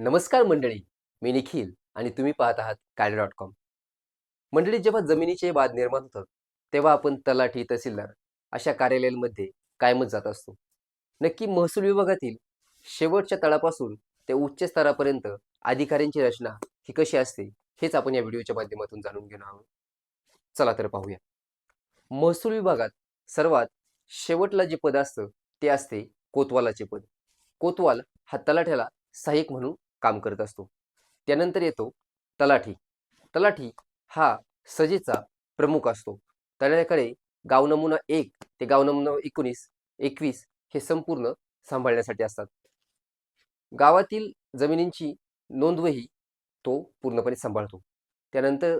नमस्कार मंडळी मी निखिल आणि तुम्ही पाहत आहात कायडे डॉट कॉम. मंडळी जेव्हा जमिनीचे वाद निर्माण होतात तेव्हा आपण तलाठी तहसीलदार अशा कार्यालयांमध्ये कायमच जात असतो. नक्की महसूल विभागातील शेवटच्या तळापासून ते उच्च स्तरापर्यंत अधिकाऱ्यांची रचना ही कशी असते हेच आपण या व्हिडिओच्या माध्यमातून जाणून घेणार आहोत. चला तर पाहूया. महसूल विभागात सर्वात शेवटला जे पद असतं ते असते कोतवालाचे पद. कोतवाल हा तलाठ्याला सहाय्यक म्हणून काम करत असतो. त्यानंतर येतो तलाठी. तलाठी हा सजेचा प्रमुख असतो. तलाठ्याकडे गाव नमुना एक ते गाव नमुना एकोणीस एकवीस हे संपूर्ण सांभाळण्यासाठी असतात. गावातील जमिनींची नोंदवही तो पूर्णपणे सांभाळतो. त्यानंतर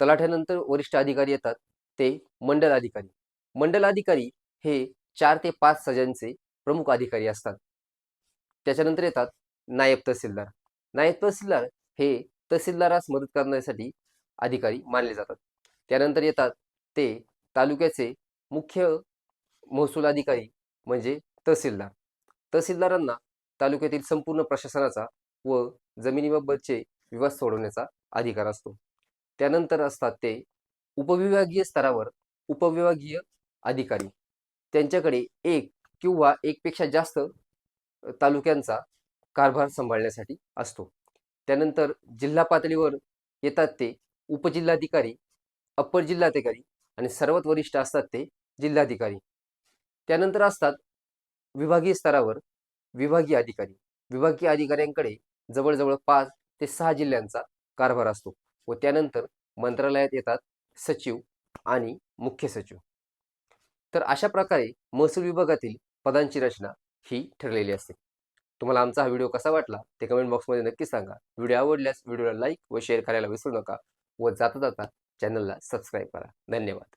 तलाठ्यानंतर वरिष्ठ अधिकारी येतात ते मंडल अधिकारी. मंडल अधिकारी हे चार ते पाच सजांचे प्रमुख अधिकारी असतात. त्याच्यानंतर येतात नायब तहसीलदार. नायब तहसीलदार हे तहसीलदारास मदत करण्यासाठी अधिकारी मानले जातात. त्यानंतर येतात ते तालुक्याचे मुख्य महसूल अधिकारी म्हणजे तहसीलदार. तहसीलदारांना तालुक्यातील संपूर्ण प्रशासनाचा व जमिनीबाबतचे विवाद सोडवण्याचा अधिकार असतो. त्यानंतर असतात ते उपविभागीय स्तरावर उपविभागीय अधिकारी. त्यांच्याकडे एक किंवा एकपेक्षा जास्त तालुक्यांचा कारभार सांभाळण्यासाठी असतो. त्यानंतर जिल्हा पातळीवर येतात ते उपजिल्हाधिकारी अप्पर जिल्हाधिकारी आणि सर्वात वरिष्ठ असतात ते जिल्हाधिकारी. त्यानंतर असतात विभागीय स्तरावर विभागीय अधिकारी. विभागीय अधिकाऱ्यांकडे जवळजवळ पाच ते सहा जिल्ह्यांचा कारभार असतो व त्यानंतर मंत्रालयात येतात सचिव आणि मुख्य सचिव. तर अशा प्रकारे महसूल विभागातील पदांची रचना ही ठरलेली असते. तुम्हाला आमचा हा व्हिडिओ कसा वाटला ते कमेंट बॉक्समध्ये नक्की सांगा. व्हिडिओ आवडल्यास व्हिडिओला लाईक व शेअर करायला विसरू नका व जाता जाता चॅनलला सबस्क्राईब करा. धन्यवाद.